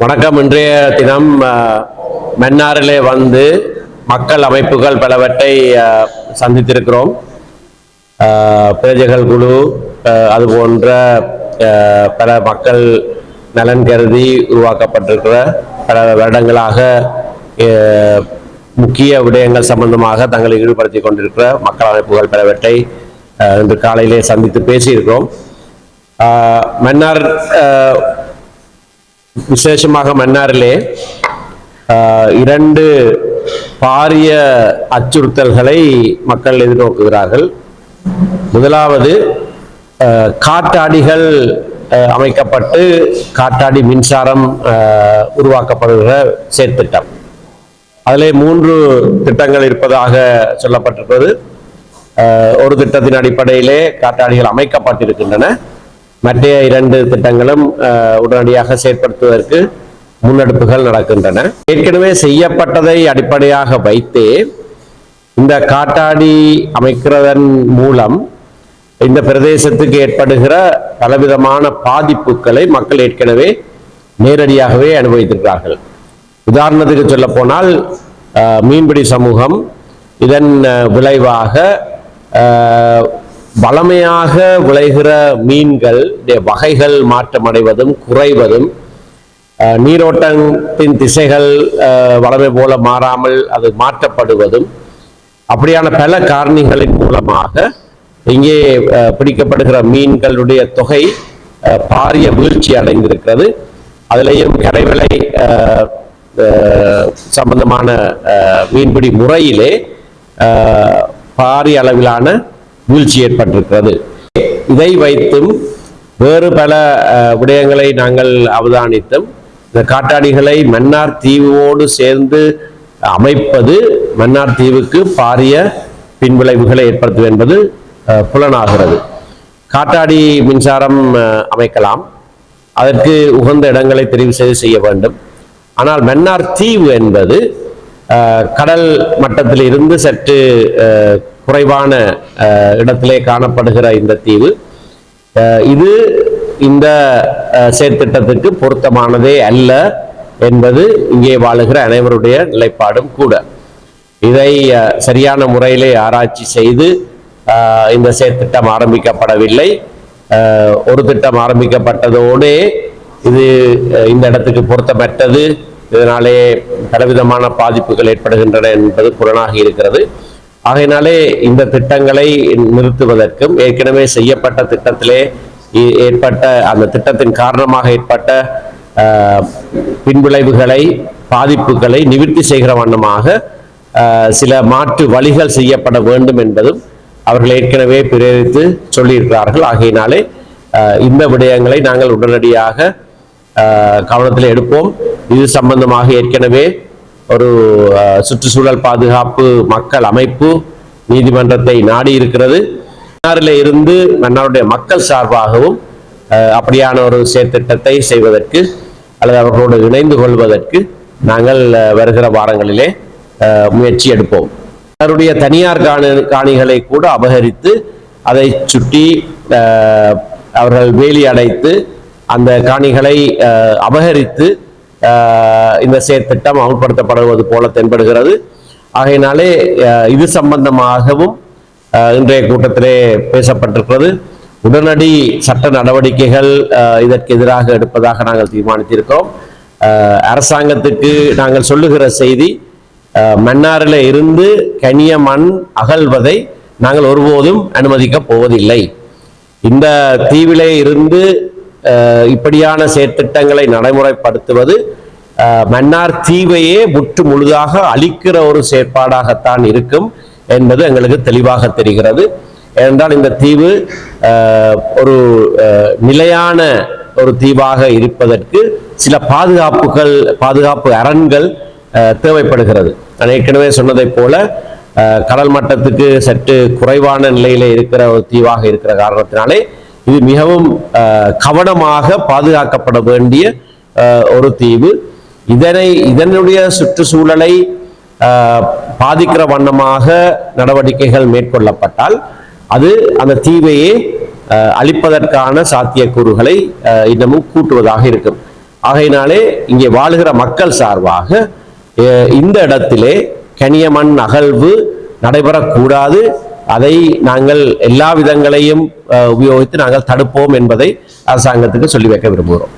வணக்கம். இன்றைய தினம் மன்னாரிலே வந்து மக்கள் அமைப்புகள் பலவற்றை சந்தித்திருக்கிறோம். பிரஜைகள் குழு அது போன்ற பல மக்கள் நலன் கருதி உருவாக்கப்பட்டிருக்கிற பல வருடங்களாக முக்கிய விடயங்கள் சம்பந்தமாக தங்களை ஈடுபடுத்தி கொண்டிருக்கிற மக்கள் அமைப்புகள் பலவற்றை இன்று காலையிலே சந்தித்து பேசியிருக்கிறோம். மன்னார் விசேஷமாக மன்னாரிலே இரண்டு பாரிய அச்சுறுத்தல்களை மக்கள் எதிர்நோக்குகிறார்கள். முதலாவது காட்டாடிகள் அமைக்கப்பட்டு காற்றாடி மின்சாரம் உருவாக்கப்படுகிற செயற்திட்டம். அதிலே மூன்று திட்டங்கள் இருப்பதாக சொல்லப்பட்டிருப்பது. ஒரு திட்டத்தின் அடிப்படையிலே காற்றாடிகள் அமைக்கப்பட்டிருக்கின்றன. மற்ற இரண்டு திட்டங்களும் உடனடியாக செயற்படுத்துவதற்கு முன்னெடுப்புகள் நடக்கின்றன. ஏற்கனவே செய்யப்பட்டதை அடிப்படையாக வைத்தே இந்த காட்டாடி அமைக்கிறதன் மூலம் இந்த பிரதேசத்துக்கு ஏற்படுகிற பலவிதமான பாதிப்புகளை மக்கள் ஏற்கனவே நேரடியாகவே அனுபவித்திருக்கிறார்கள். உதாரணத்துக்கு சொல்ல போனால் மீன்பிடி சமூகம் இதன் விளைவாக வளமையாக விளைகிற மீன்கள் வகைகள் மாற்றமடைவதும் குறைவதும் நீரோட்டத்தின் திசைகள் வளமை போல மாறாமல் அது மாற்றப்படுவதும் அப்படியான பல காரணிகளின் மூலமாக இங்கே பிடிக்கப்படுகிற மீன்களுடைய தொகை பாரிய வீழ்ச்சி அடைந்திருக்கிறது. அதிலேயும் கடைவிலை சம்பந்தமான மீன்பிடி முறையிலே பாரிய அளவிலான வீழ்ச்சி ஏற்பட்டிருக்கிறது. இதை வைத்தும் வேறு பல விடயங்களை நாங்கள் அவதானித்தும். இந்த காட்டாடிகளை மன்னார் தீவோடு சேர்ந்து அமைப்பது மன்னார் தீவுக்கு பாரிய பின்விளைவுகளை ஏற்படுத்தும் என்பது புலனாகிறது. காட்டாடி மின்சாரம் அமைக்கலாம். அதற்கு உகந்த இடங்களை தெரிவு செய்து செய்ய வேண்டும். ஆனால் மன்னார் தீவு என்பது கடல் மட்டத்தில் இருந்து சற்று குறைவான இடத்திலே காணப்படுகிற இந்த தீவு. இது இந்த செயற்திட்டத்துக்கு பொருத்தமானதே அல்ல என்பது இங்கே வாழுகிற அனைவருடைய நிலைப்பாடும் கூட. இதை சரியான முறையிலே ஆராய்ச்சி செய்து இந்த செயற்திட்டம் ஆரம்பிக்கப்படவில்லை. ஒரு திட்டம் ஆரம்பிக்கப்பட்டதோடே இது இந்த இடத்துக்கு பொருத்தமற்றது. இதனாலே பலவிதமான பாதிப்புகள் ஏற்படுகின்றன என்பது புலனாகி இருக்கிறது. ஆகையினாலே இந்த திட்டங்களை நிறுத்துவதற்கும் ஏற்கனவே செய்யப்பட்ட திட்டத்திலே ஏ- ஏற்பட்ட அந்த திட்டத்தின் காரணமாக ஏற்பட்ட பின்விளைவுகளை பாதிப்புகளை நிவர்த்தி செய்கிற வண்ணமாக சில மாற்று வழிகள் செய்யப்பட வேண்டும் என்பதும் அவர்கள் ஏற்கனவே பிரேரித்து சொல்லியிருக்கிறார்கள். ஆகையினாலே இந்த விடயங்களை நாங்கள் உடனடியாக கவனத்தில் எடுப்போம். இது சம்பந்தமாக ஏற்கனவே ஒரு சுற்றுச்சூழல் பாதுகாப்பு மக்கள் அமைப்பு நீதிமன்றத்தை நாடி இருக்கிறது மன்னாரில் இருந்து மன்னாருடைய மக்கள் சார்பாகவும் அப்படியான ஒரு செயற்திட்டத்தை செய்வதற்கு அல்லது அவர்களோடு இணைந்து கொள்வதற்கு நாங்கள் வருகிற வாரங்களிலே முயற்சி எடுப்போம். அவருடைய தனியார் காணி காணிகளை கூட அபகரித்து அதை சுற்றி அவர்கள் வேலி அடைத்து அந்த காணிகளை அபகரித்து இந்த செயற்திட்டம் அமல்படுத்தப்படுவது போல தென்படுகிறது. ஆகையினாலே இது சம்பந்தமாகவும் இன்றைய கூட்டத்திலே பேசப்பட்டிருக்கிறது. உடனடி சட்ட நடவடிக்கைகள் இதற்கு எதிராக எடுப்பதாக நாங்கள் தீர்மானித்திருக்கிறோம். அரசாங்கத்துக்கு நாங்கள் சொல்லுகிற செய்தி மன்னாரில் இருந்து கனிய மண் அகழ்வதை நாங்கள் ஒருபோதும் அனுமதிக்கப் போவதில்லை. இந்த தீவிலே இருந்து இப்படியான செயற்திட்டங்களை நடைமுறைப்படுத்துவது மன்னார் தீவையே முற்று முழுதாக அழிக்கிற ஒரு செயற்பாடாகத்தான் இருக்கும் என்பது எங்களுக்கு தெளிவாக தெரிகிறது. ஏனென்றால் இந்த தீவு ஒரு நிலையான ஒரு தீவாக இருப்பதற்கு சில பாதுகாப்புகள் பாதுகாப்பு அரண்கள் தேவைப்படுகிறது. நான் ஏற்கனவே சொன்னதைப் போல கடல் மட்டத்துக்கு சற்று குறைவான நிலையில இருக்கிற ஒரு தீவாக இருக்கிற காரணத்தினாலே இது மிகவும் கவனமாக பாதுகாக்கப்பட வேண்டிய ஒரு தீவு. இதனை இதனுடைய சுற்றுச்சூழலை பாதிக்கிற வண்ணமாக நடவடிக்கைகள் மேற்கொள்ளப்பட்டால் அது அந்த தீவையே அழிப்பதற்கான சாத்தியக்கூறுகளை இன்னமும் கூட்டுவதாக இருக்கும். ஆகையினாலே இங்கே வாழுகிற மக்கள் சார்பாக இந்த இடத்திலே கனியமண் அகழ்வு நடைபெறக்கூடாது. அதை நாங்கள் எல்லா விதங்களையும் உபயோகித்து நாங்கள் தடுப்போம் என்பதை அரசாங்கத்துக்கு சொல்லி வைக்க விரும்புகிறோம்.